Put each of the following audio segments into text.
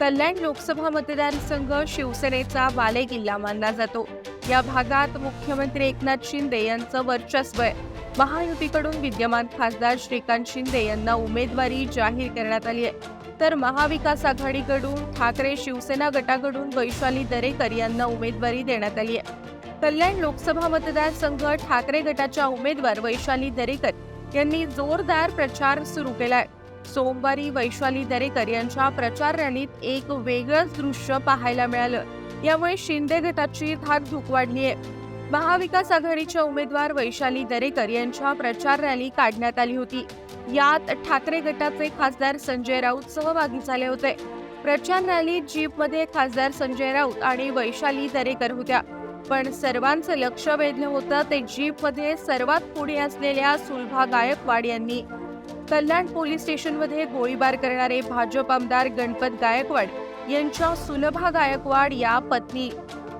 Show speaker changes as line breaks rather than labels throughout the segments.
कल्याण लोकसभा मतदारसंघ शिवसेनेचा बालेकिल्ला मानला जातो. या भागात मुख्यमंत्री एकनाथ शिंदे यांचं वर्चस्व आहे. महायुतीकडून विद्यमान खासदार श्रीकांत शिंदे यांना उमेदवारी जाहीर करण्यात आली आहे. तर महाविकास आघाडीकडून ठाकरे शिवसेना गटाकडून वैशाली दरेकर यांना उमेदवारी देण्यात आली आहे. कल्याण लोकसभा मतदारसंघ ठाकरे गटाच्या उमेदवार वैशाली दरेकर यांनी जोरदार प्रचार सुरू केला आहे. सोमवारी वैशाली दरेकर यांच्या प्रचार रॅलीत एक वेगळंच दृश्य पाहायला मिळालं. यामुळे शिंदे गटाची धाकधूक वाढली आहे. महाविकास आघाडीच्या उमेदवार वैशाली दरेकर यांच्या प्रचार रॅली काढण्यात आली होती. यात ठाकरे गटाचे खासदार संजय राऊत सहभागी झाले होते. प्रचार रॅलीत जीपमध्ये खासदार संजय राऊत आणि वैशाली दरेकर होत्या. पण सर्वांचं लक्ष वेधलं होतं ते जीपमध्ये सर्वात पुढे असलेल्या सुलभा गायकवाड यांनी. कल्याण पोलीस स्टेशनमध्ये गोळीबार करणारे भाजप आमदार गणपत गायकवाड यांच्या सुलभा गायकवाड या पत्नी.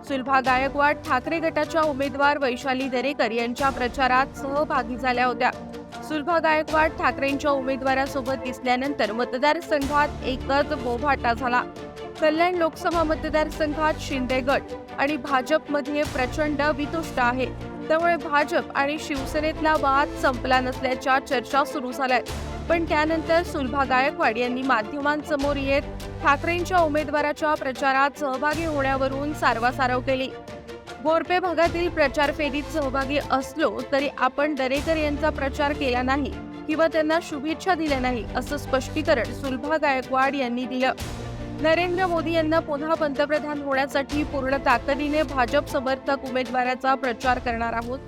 सुलभा गायकवाड ठाकरे गटाच्या उमेदवार वैशाली दरेकर यांच्या प्रचारात सहभागी झाल्या होत्या. सुलभा गायकवाड ठाकरेंच्या उमेदवारासोबत दिसल्यानंतर मतदारसंघात एकच बोभाटा झाला. कल्याण लोकसभा मतदारसंघात शिंदे गट आणि भाजपमध्ये प्रचंड वितुष्ट आहे. त्यामुळे भाजप आणि शिवसेनेतला वाद संपला नसल्याच्या चर्चा सुरू झाल्या पण त्यानंतर सुलभा गायकवाड यांनी माध्यमांसमोर येत ठाकरेंच्या उमेदवाराच्या प्रचारात सहभागी होण्यावरून सारवासारव केली. गोरपे भागातील प्रचार फेरीत सहभागी असलो तरी आपण दरेकर यांचा प्रचार केला नाही किंवा त्यांना शुभेच्छा दिल्या नाही असं स्पष्टीकरण सुलभा गायकवाड यांनी दिलं. नरेंद्र मोदी यांना पुन्हा पंतप्रधान होण्यासाठी पूर्ण ताकदीने भाजप समर्थक उमेदवाराचा प्रचार करणार आहोत.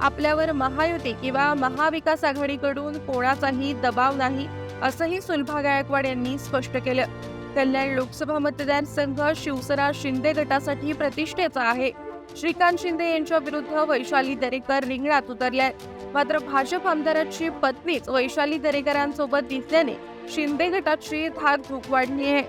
आपल्यावर महायुती किंवा महाविकास आघाडीकडून कोणाचाही दबाव नाही असंही सुलभा गायकवाड यांनी स्पष्ट केलं. कल्याण लोकसभा मतदारसंघ शिवसेना शिंदे गटासाठी प्रतिष्ठेचा आहे. श्रीकांत शिंदे यांच्या विरुद्ध वैशाली दरेकर रिंगणात उतरल्या. मात्र भाजप आमदाराची पत्नीच वैशाली दरेकरांसोबत दिसल्याने शिंदे गटाची धाकधूक वाढली आहे.